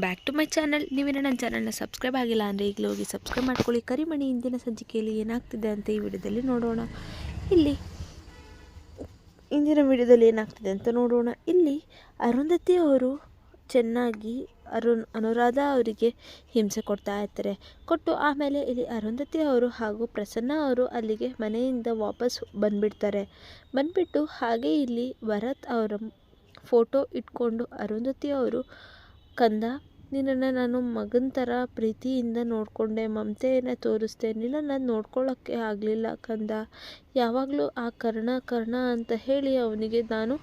Back to my channel ನೀವೇನೋ ನನ್ನ ಚಾನಲ್ನ ಸಬ್ಸ್ಕ್ರೈಬ್ ಆಗಿಲ್ಲ ಅಂದರೆ ಈಗಲೂ ಹೋಗಿ ಸಬ್ಸ್ಕ್ರೈಬ್ ಮಾಡ್ಕೊಳ್ಳಿ. ಕರಿಮಣಿ ಇಂದಿನ ಸಂಚಿಕೆಯಲ್ಲಿ ಏನಾಗ್ತಿದೆ ಅಂತ ಈ ವಿಡಿಯೋದಲ್ಲಿ ನೋಡೋಣ. ಇಲ್ಲಿ ಇಂದಿನ ವಿಡಿಯೋದಲ್ಲಿ ಏನಾಗ್ತಿದೆ ಅಂತ ನೋಡೋಣ. ಇಲ್ಲಿ ಅರುಂಧತಿ ಅವರು ಚೆನ್ನಾಗಿ ಅರುಣ್, ಅನುರಾಧ ಅವರಿಗೆ ಹಿಂಸೆ ಕೊಡ್ತಾ ಇರ್ತಾರೆ ಕೊಟ್ಟು ಆಮೇಲೆ ಇಲ್ಲಿ ಅರುಂಧತಿ ಅವರು ಹಾಗೂ ಪ್ರಸನ್ನ ಅವರು ಅಲ್ಲಿಗೆ ಮನೆಯಿಂದ ವಾಪಸ್ ಬಂದುಬಿಡ್ತಾರೆ. ಬಂದುಬಿಟ್ಟು ಹಾಗೆ ಇಲ್ಲಿ ಭರತ್ ಅವರ ಫೋಟೋ ಇಟ್ಕೊಂಡು ಅರುಂಧತಿ ಅವರು ಕಂದ, ನಿನ್ನನ್ನು ನಾನು ಮಗನ ಥರ ಪ್ರೀತಿಯಿಂದ ನೋಡಿಕೊಂಡೆ, ಮಮತೆಯನ್ನು ತೋರಿಸ್ದೆ. ನಿನ್ನನ್ನು ನೋಡ್ಕೊಳ್ಳೋಕ್ಕೆ ಆಗಲಿಲ್ಲ ಕಂದ. ಯಾವಾಗಲೂ ಆ ಕರ್ಣ ಕರ್ಣ ಅಂತ ಹೇಳಿ ಅವನಿಗೆ ನಾನು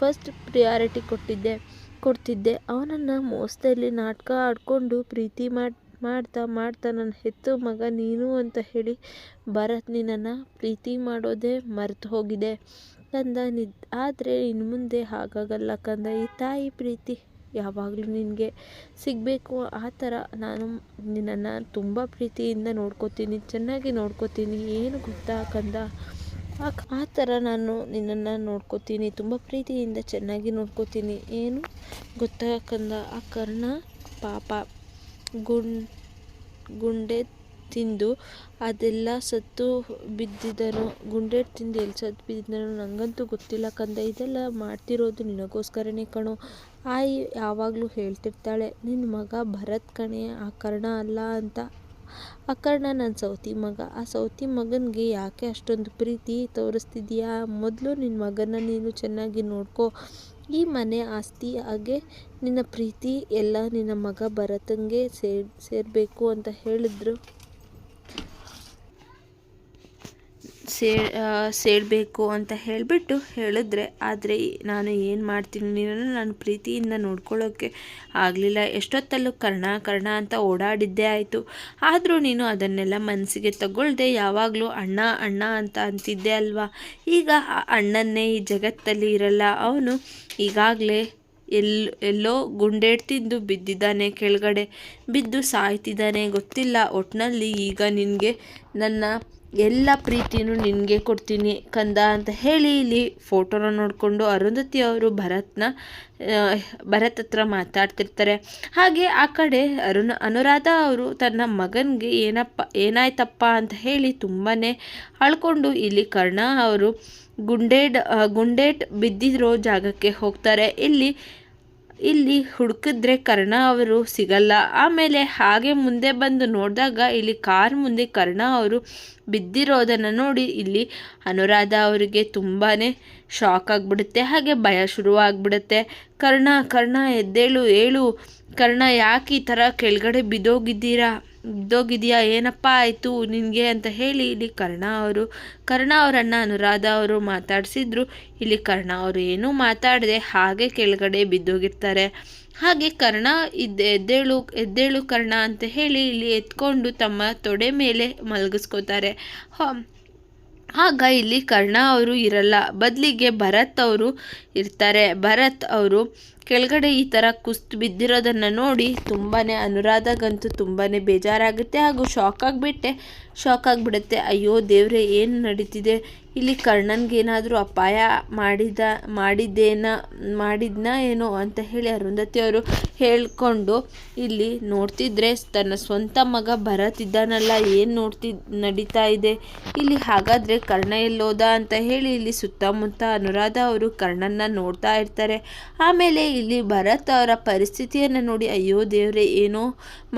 ಫಸ್ಟ್ ಪ್ರಿಯಾರಿಟಿ ಕೊಟ್ಟಿದ್ದೆ, ಕೊಡ್ತಿದ್ದೆ. ಅವನನ್ನು ಮೋಸದಲ್ಲಿ ನಾಟಕ ಆಡಿಕೊಂಡು ಪ್ರೀತಿ ಮಾಡಿ, ಮಾಡ್ತಾ ಮಾಡ್ತಾ ನನ್ನ ಹೆತ್ತು ಮಗ ನೀನು ಅಂತ ಹೇಳಿ ಭರತ್ ನಿನ್ನನ್ನು ಪ್ರೀತಿ ಮಾಡೋದೇ ಮರೆತು ಹೋಗಿದೆ. ಕಂದ, ನಿದ್, ಆದರೆ ಇನ್ನು ಮುಂದೆ ಹಾಗಾಗಲ್ಲ ಕಂದ. ಈ ತಾಯಿ ಪ್ರೀತಿ ಯಾವಾಗಲೂ ನಿನಗೆ ಸಿಗಬೇಕು. ಆ ಥರ ನಾನು ನಿನ್ನನ್ನು ತುಂಬ ಪ್ರೀತಿಯಿಂದ ನೋಡ್ಕೋತೀನಿ, ಚೆನ್ನಾಗಿ ನೋಡ್ಕೋತೀನಿ. ಏನು ಗೊತ್ತಾ ಕಂದ? ಆ ಥರ ನಾನು ನಿನ್ನನ್ನು ನೋಡ್ಕೋತೀನಿ, ತುಂಬ ಪ್ರೀತಿಯಿಂದ ಚೆನ್ನಾಗಿ ನೋಡ್ಕೋತೀನಿ. ಏನು ಗೊತ್ತಾ ಕಂದ? ಆ ಕರ್ಣ ಪಾಪ ಗುಂ ಗುಂಡೆ ತಿಂದು ಅದೆಲ್ಲ ಸತ್ತು ಬಿದ್ದಿದ್ದನು ಗುಂಡೆ ತಿಂದು ಎಲ್ಲಿ ಸತ್ತು ಬಿದ್ದಿದ್ದನು ನನಗಂತೂ ಗೊತ್ತಿಲ್ಲ ಕಂದ. ಇದೆಲ್ಲ ಮಾಡ್ತಿರೋದು ನಿನಗೋಸ್ಕರನೇ ಕಣೋ. ಆಯಿ ಯಾವಾಗಲೂ ಹೇಳ್ತಿರ್ತಾಳೆ ನಿನ್ನ ಮಗ ಭರತ್ ಕಣೆ, ಆ ಕರ್ಣ ಅಲ್ಲ ಅಂತ. ಆ ಕರ್ಣ ನನ್ನ ಸೌತಿ ಮಗ. ಆ ಸೌತಿ ಮಗನಿಗೆ ಯಾಕೆ ಅಷ್ಟೊಂದು ಪ್ರೀತಿ ತೋರಿಸ್ತಿದ್ಯಾ? ಮೊದಲು ನಿನ್ನ ಮಗನ ನೀನು ಚೆನ್ನಾಗಿ ನೋಡ್ಕೋ. ಈ ಮನೆ ಆಸ್ತಿ, ಹಾಗೆ ನಿನ್ನ ಪ್ರೀತಿ ಎಲ್ಲ ನಿನ್ನ ಮಗ ಭರತಂಗೆ ಸೇರ್, ಸೇರಬೇಕು ಅಂತ ಹೇಳಿದ್ರು. ಸೇ ಸೇರಬೇಕು ಅಂತ ಹೇಳಿಬಿಟ್ಟು ಹೇಳಿದ್ರೆ, ಆದರೆ ನಾನು ಏನು ಮಾಡ್ತೀನಿ ನೀನು ನಾನು ಪ್ರೀತಿಯಿಂದ ನೋಡ್ಕೊಳ್ಳೋಕ್ಕೆ ಆಗಲಿಲ್ಲ. ಎಷ್ಟೊತ್ತಲ್ಲೂ ಕರ್ಣ ಕರ್ಣ ಅಂತ ಓಡಾಡಿದ್ದೇ ಆಯಿತು. ಆದರೂ ನೀನು ಅದನ್ನೆಲ್ಲ ಮನಸ್ಸಿಗೆ ತಗೊಳ್ಳದೆ ಯಾವಾಗಲೂ ಅಣ್ಣ ಅಣ್ಣ ಅಂತ ಅಂತಿದ್ದೆ ಅಲ್ವಾ? ಈಗ ಅಣ್ಣನ್ನೇ ಈ ಜಗತ್ತಲ್ಲಿ ಇರಲ್ಲ. ಅವನು ಈಗಾಗಲೇ ಎಲ್, ಎಲ್ಲೋ ಗುಂಡೇಡ್ತಿದ್ದು ತಿಂದು ಬಿದ್ದಿದ್ದಾನೆ ಕೆಳಗಡೆ. ಬಿದ್ದು ಸಾಯ್ತಿದ್ದಾನೆ, ಗೊತ್ತಿಲ್ಲ. ಒಟ್ಟಿನಲ್ಲಿ ಈಗ ನಿನಗೆ ನನ್ನ ಎಲ್ಲ ಪ್ರೀತಿಯೂ ನಿನಗೆ ಕೊಡ್ತೀನಿ ಕಂದ ಅಂತ ಹೇಳಿ ಇಲ್ಲಿ ಫೋಟೋನ ನೋಡಿಕೊಂಡು ಅರುಂಧತಿ ಅವರು ಭರತ್ನ ಭರತ್ ಹತ್ರ ಮಾತಾಡ್ತಿರ್ತಾರೆ. ಹಾಗೆ ಆ ಕಡೆ ಅರುಣ, ಅನುರಾಧ ಅವರು ತನ್ನ ಮಗನಿಗೆ ಏನಪ್ಪ, ಏನಾಯ್ತಪ್ಪ ಅಂತ ಹೇಳಿ ತುಂಬಾ ಅಳ್ಕೊಂಡು ಇಲ್ಲಿ ಕರ್ಣ ಅವರು ಗುಂಡೇಡ್ ಗುಂಡೇಟ್ ಬಿದ್ದಿರೋ ಜಾಗಕ್ಕೆ ಹೋಗ್ತಾರೆ. ಇಲ್ಲಿ ಇಲ್ಲಿ ಹುಡುಕಿದ್ರೆ ಕರ್ಣ ಅವರು ಸಿಗಲ್ಲ. ಆಮೇಲೆ ಹಾಗೆ ಮುಂದೆ ಬಂದು ನೋಡಿದಾಗ ಇಲ್ಲಿ ಕಾರ್ ಮುಂದೆ ಕರ್ಣ ಅವರು ಬಿದ್ದಿರೋದನ್ನು ನೋಡಿ ಇಲ್ಲಿ ಅನುರಾಧ ಅವರಿಗೆ ತುಂಬಾ ಶಾಕ್ ಆಗಿಬಿಡುತ್ತೆ. ಹಾಗೆ ಭಯ ಶುರುವಾಗ್ಬಿಡುತ್ತೆ. ಕರ್ಣ ಕರ್ಣ ಎದ್ದೇಳು, ಏಳು. ಕರ್ಣ, ಯಾಕೆ ಈ ಥರ ಕೆಳಗಡೆ ಬಿದ್ದೋಗಿದ್ದೀರಾ? ಬಿದ್ದೋಗಿದೆಯಾ ಏನಪ್ಪ ಆಯಿತು ನಿನಗೆ ಅಂತ ಹೇಳಿ ಇಲ್ಲಿ ಕರ್ಣ ಅವರು, ಕರ್ಣ ಅವರನ್ನು ಅನುರಾಧ ಅವರು ಮಾತಾಡಿಸಿದ್ರು. ಇಲ್ಲಿ ಕರ್ಣ ಅವರು ಏನೂ ಮಾತಾಡದೆ, ಹಾಗೆ ಕೆಳಗಡೆ ಬಿದ್ದೋಗಿರ್ತಾರೆ. ಹಾಗೆ ಕರ್ಣ ಇದ್ದೆ, ಎದ್ದೇಳು ಎದ್ದೇಳು ಕರ್ಣ ಅಂತ ಹೇಳಿ ಇಲ್ಲಿ ಎತ್ಕೊಂಡು ತಮ್ಮ ತೊಡೆ ಮೇಲೆ ಮಲಗಿಸ್ಕೋತಾರೆ. ಆಗ ಇಲ್ಲಿ ಕರ್ಣ ಅವರು ಇರಲ್ಲ. ಬದಲಿಗೆ ಭರತ್ ಅವರು ಇರ್ತಾರೆ. ಭರತ್ ಅವರು ಕೆಳಗಡೆ ಈ ಥರ ಕುಸ್ತು ಬಿದ್ದಿರೋದನ್ನು ನೋಡಿ ತುಂಬಾ ಅನುರಾಧಗಂತೂ ತುಂಬಾ ಬೇಜಾರಾಗುತ್ತೆ ಹಾಗೂ ಶಾಕ್ ಆಗಿಬಿಟ್ಟೆ. ಶಾಕ್ ಆಗಿಬಿಡುತ್ತೆ. ಅಯ್ಯೋ ದೇವ್ರೆ, ಏನು ನಡೀತಿದೆ? ಇಲ್ಲಿ ಕರ್ಣನ್ಗೇನಾದರೂ ಅಪಾಯ ಮಾಡಿದ, ಮಾಡಿದ್ದೇನ, ಮಾಡಿದ್ನ ಏನೋ ಅಂತ ಹೇಳಿ ಅರುಂಧತಿ ಅವರು ಹೇಳ್ಕೊಂಡು ಇಲ್ಲಿ ನೋಡ್ತಿದ್ರೆ ತನ್ನ ಸ್ವಂತ ಮಗ ಬರತ್ತಿದ್ದಾನಲ್ಲ, ಏನು ನೋಡ್ತಿ, ನಡೀತಾ ಇದೆ? ಇಲ್ಲಿ ಹಾಗಾದರೆ ಕರ್ಣ ಎಲ್ಲೋದ ಅಂತ ಹೇಳಿ ಇಲ್ಲಿ ಸುತ್ತಮುತ್ತ ಅನುರಾಧ ಅವರು ಕರ್ಣನ್ನ ನೋಡ್ತಾ ಇರ್ತಾರೆ. ಆಮೇಲೆ ಇಲ್ಲಿ ಭರತ್ ಅವರ ಪರಿಸ್ಥಿತಿಯನ್ನು ನೋಡಿ, ಅಯ್ಯೋ ದೇವ್ರೆ, ಏನೋ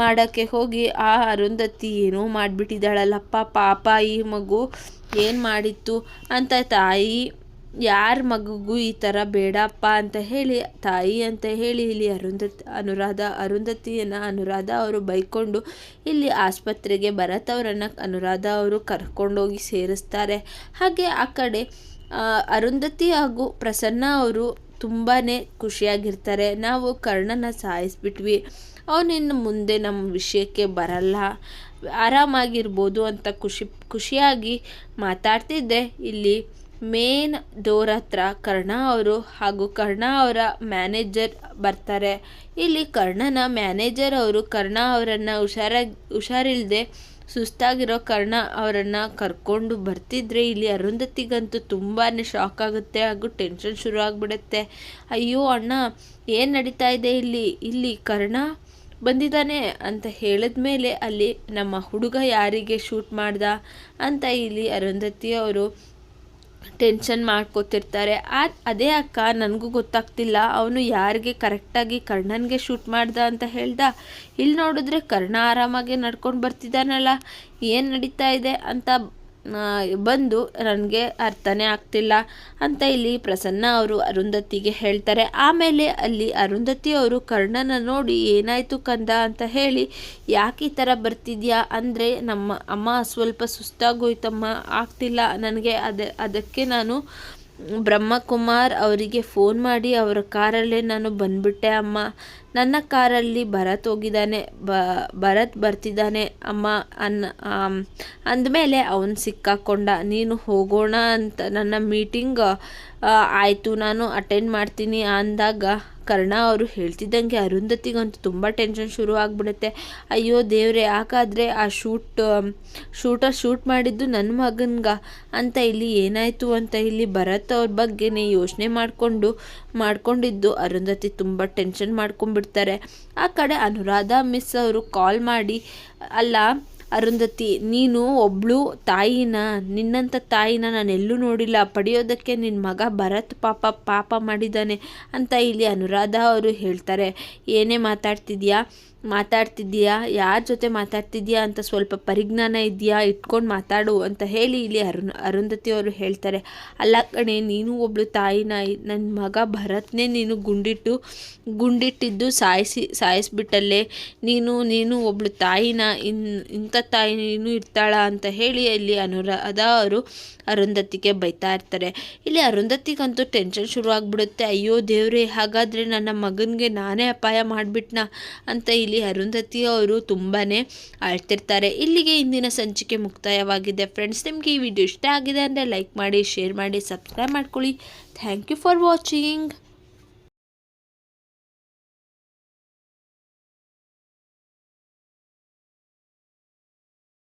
ಮಾಡೋಕ್ಕೆ ಹೋಗಿ ಆ ಅರುಂಧತಿ ಏನೋ ಮಾಡಿಬಿಟ್ಟಿದ್ದಾಳಲ್ಲಪ್ಪ, ಪಾಪ ಈ ಮಗು ಏನು ಮಾಡಿತ್ತು ಅಂತ ತಾಯಿ, ಯಾರ ಮಗುಗೂ ಈ ಥರ ಬೇಡಪ್ಪ ಅಂತ ಹೇಳಿ, ತಾಯಿ ಅಂತ ಹೇಳಿ ಇಲ್ಲಿ ಅರುಂಧತಿ, ಅನುರಾಧ, ಅರುಂಧತಿಯನ್ನು ಅನುರಾಧ ಅವರು ಬೈಕೊಂಡು ಇಲ್ಲಿ ಆಸ್ಪತ್ರೆಗೆ ಭರತ್ ಅವರನ್ನು ಅನುರಾಧ ಅವರು ಕರ್ಕೊಂಡೋಗಿ ಸೇರಿಸ್ತಾರೆ. ಹಾಗೆ ಆ ಕಡೆ ಅರುಂಧತಿ ಹಾಗೂ ಪ್ರಸನ್ನ ಅವರು ತುಂಬಾ ಖುಷಿಯಾಗಿರ್ತಾರೆ. ನಾವು ಕರ್ಣನ ಸಾಯಿಸ್ಬಿಟ್ವಿ. ಅವನಿನ್ನು ಮುಂದೆ ನಮ್ಮ ವಿಷಯಕ್ಕೆ ಬರಲ್ಲ. ಆರಾಮಾಗಿರ್ಬೋದು ಅಂತ ಖುಷಿ, ಖುಷಿಯಾಗಿ ಮಾತಾಡ್ತಿದ್ದೆ. ಇಲ್ಲಿ ಮೇನ್ ಡೋರ್ ಹತ್ರ ಕರ್ಣ ಅವರು ಹಾಗೂ ಕರ್ಣ ಅವರ ಮ್ಯಾನೇಜರ್ ಬರ್ತಾರೆ. ಇಲ್ಲಿ ಕರ್ಣನ ಮ್ಯಾನೇಜರ್ ಅವರು ಕರ್ಣ ಅವರನ್ನು ಹುಷಾರಾಗಿ ಹುಷಾರಿಲ್ಲದೆ ಸುಸ್ತಾಗಿರೋ ಕರ್ಣ ಅವರನ್ನು ಕರ್ಕೊಂಡು ಬರ್ತಿದ್ರೆ ಇಲ್ಲಿ ಅರುಂಧತಿಗಂತೂ ತುಂಬಾ ಶಾಕ್ ಆಗುತ್ತೆ ಹಾಗೂ ಟೆನ್ಷನ್ ಶುರು ಆಗಿಬಿಡುತ್ತೆ. ಅಯ್ಯೋ ಅಣ್ಣ, ಏನು ನಡೀತಾ ಇದೆ ಇಲ್ಲಿ? ಇಲ್ಲಿ ಕರ್ಣ ಬಂದಿದ್ದಾನೆ ಅಂತ ಹೇಳಿದ ಮೇಲೆ ಅಲ್ಲಿ ನಮ್ಮ ಹುಡುಗ ಯಾರಿಗೆ ಶೂಟ್ ಮಾಡ್ದ ಅಂತ ಇಲ್ಲಿ ಅರುಂಧತಿ ಅವರು ಟೆನ್ಷನ್ ಮಾಡ್ಕೋತಿರ್ತಾರೆ. ಅದೇ ಅಕ್ಕ, ನನಗೂ ಗೊತ್ತಾಗ್ತಿಲ್ಲ. ಅವನು ಯಾರಿಗೆ ಕರೆಕ್ಟಾಗಿ ಕರ್ಣನ್ಗೆ ಶೂಟ್ ಮಾಡ್ದ ಅಂತ ಹೇಳ್ದ? ಇಲ್ಲಿ ನೋಡಿದ್ರೆ ಕರ್ಣ ಆರಾಮಾಗಿ ನಡ್ಕೊಂಡು ಬರ್ತಿದ್ದಾನಲ್ಲ ಏನು ನಡೀತಾ ಇದೆ ಅಂತ ಬಂದು ನನಗೆ ಅರ್ಥನೇ ಆಗ್ತಿಲ್ಲ ಅಂತ ಇಲ್ಲಿ ಪ್ರಸನ್ನ ಅವರು ಅರುಂಧತಿಗೆ ಹೇಳ್ತಾರೆ. ಆಮೇಲೆ ಅಲ್ಲಿ ಅರುಂಧತಿ ಅವರು ಕರ್ಣನ ನೋಡಿ ಏನಾಯಿತು ಕಂದ ಅಂತ ಹೇಳಿ, ಯಾಕೆ ಈ ಥರ ಬರ್ತಿದ್ಯಾ? ಅಂದರೆ ನಮ್ಮ ಅಮ್ಮ ಸ್ವಲ್ಪ ಸುಸ್ತಾಗೋಯ್ತಮ್ಮ, ಆಗ್ತಿಲ್ಲ, ನನಗೆ ಅದ, ಅದಕ್ಕೆ ನಾನು ಬ್ರಹ್ಮಕುಮಾರ್ ಅವರಿಗೆ ಫೋನ್ ಮಾಡಿ, ಅವರ ಕಾರಲ್ಲೇ ನಾನು ಬಂದ್ಬಿಟ್ಟೆ ಅಮ್ಮ. ನನ್ನ ಕಾರಲ್ಲಿ ಭರತ್ ಹೋಗಿದ್ದಾನೆ. ಬ, ಭರತ್ ಬರ್ತಿದ್ದಾನೆ ಅಮ್ಮ ಅನ್ನ ಅಂದಮೇಲೆ ಅವನು ಸಿಕ್ಕಾಕೊಂಡ. ನೀನು ಹೋಗೋಣ ಅಂತ ನನ್ನ ಮೀಟಿಂಗ್ ಆಯಿತು. ನಾನು ಅಟೆಂಡ್ ಮಾಡ್ತೀನಿ ಅಂದಾಗ ಕರ್ಣ ಅವರು ಹೇಳ್ತಿದ್ದಂಗೆ ಅರುಂಧತಿಗಂತೂ ತುಂಬ ಟೆನ್ಷನ್ ಶುರು ಆಗಿಬಿಡುತ್ತೆ. ಅಯ್ಯೋ ದೇವ್ರೆ ಯಾಕಾದರೆ ಆ ಶೂಟ್ ಶೂಟರ್ ಶೂಟ್ ಮಾಡಿದ್ದು ನನ್ನ ಮಗನ್ಗ? ಅಂತ ಇಲ್ಲಿ ಏನಾಯಿತು ಅಂತ ಇಲ್ಲಿ ಭರತ್ ಅವ್ರ ಬಗ್ಗೆನೇ ಯೋಚನೆ ಮಾಡಿಕೊಂಡು, ಮಾಡ್ಕೊಂಡಿದ್ದು ಅರುಂಧತಿ ತುಂಬ ಟೆನ್ಷನ್ ಮಾಡ್ಕೊಂಡ್ಬಿಡ್ತಾರೆ. ಆ ಕಡೆ ಅನುರಾಧ ಮಿಸ್ ಅವರು ಕಾಲ್ ಮಾಡಿ, ಅಲ್ಲ ಅರುಂಧತಿ, ನೀನು ಒಬ್ಳು ತಾಯಿನ? ನಿನ್ನಂಥ ತಾಯಿನ ನಾನು ಎಲ್ಲೂ ನೋಡಿಲ್ಲ. ಪಡೆಯೋದಕ್ಕೆ ನಿನ್ನ ಮಗ ಭರತ್ ಪಾಪ ಪಾಪ ಮಾಡಿದ್ದಾನೆ ಅಂತ ಇಲ್ಲಿ ಅನುರಾಧ ಅವರು ಹೇಳ್ತಾರೆ. ಏನೇ ಮಾತಾಡ್ತಿದ್ಯಾ? ಮಾತಾಡ್ತಿದ್ದೀಯಾ? ಯಾರ ಜೊತೆ ಮಾತಾಡ್ತಿದ್ದೀಯಾ ಅಂತ ಸ್ವಲ್ಪ ಪರಿಜ್ಞಾನ ಇದೆಯಾ ಇಟ್ಕೊಂಡು ಮಾತಾಡು ಅಂತ ಹೇಳಿ ಇಲ್ಲಿ ಅರುಣ್, ಅರುಂಧತಿ ಅವರು ಹೇಳ್ತಾರೆ. ಅಲ್ಲ ಕಣೆ, ನೀನು ಒಬ್ಳು ತಾಯಿನ ನನ್ನ ಮಗ ಭರತ್ನೇ ನೀನು ಗುಂಡಿಟ್ಟು, ಗುಂಡಿಟ್ಟಿದ್ದು ಸಾಯಿಸಿ, ಸಾಯಿಸ್ಬಿಟ್ಟಲ್ಲೇ. ನೀನು ನೀನು ಒಬ್ಳು ತಾಯಿನ, ಇನ್, ಇಂಥ ತಾಯಿ ನೀನು ಇರ್ತಾಳ ಅಂತ ಹೇಳಿ ಇಲ್ಲಿ ಅನುರಾಧ ಅವರು ಅರುಂಧತಿಗೆ ಬೈತಾ ಇರ್ತಾರೆ. ಇಲ್ಲಿ ಅರುಂಧತಿಗಂತೂ ಟೆನ್ಷನ್ ಶುರು ಆಗಿಬಿಡುತ್ತೆ ಅಯ್ಯೋ ದೇವ್ರೆ, ಹಾಗಾದರೆ ನನ್ನ ಮಗನಿಗೆ ನಾನೇ ಅಪಾಯ ಮಾಡಿಬಿಟ್ನಾ? ಅಂತ ಇಲ್ಲಿ ಅರುಂಧತಿ ಅವರು ತುಂಬಾ ಅಳ್ತಿರ್ತಾರೆ ಇಲ್ಲಿಗೆ ಇಂದಿನ ಸಂಚಿಕೆ ಮುಕ್ತಾಯವಾಗಿದೆ. ಫ್ರೆಂಡ್ಸ್ ನಿಮಗೆ ಈ ವಿಡಿಯೋ ಇಷ್ಟ ಆಗಿದೆ ಅಂದರೆ ಲೈಕ್ ಮಾಡಿ ಶೇರ್ ಮಾಡಿ ಸಬ್ಸ್ಕ್ರೈಬ್ ಮಾಡ್ಕೊಳ್ಳಿ. Thank you for watching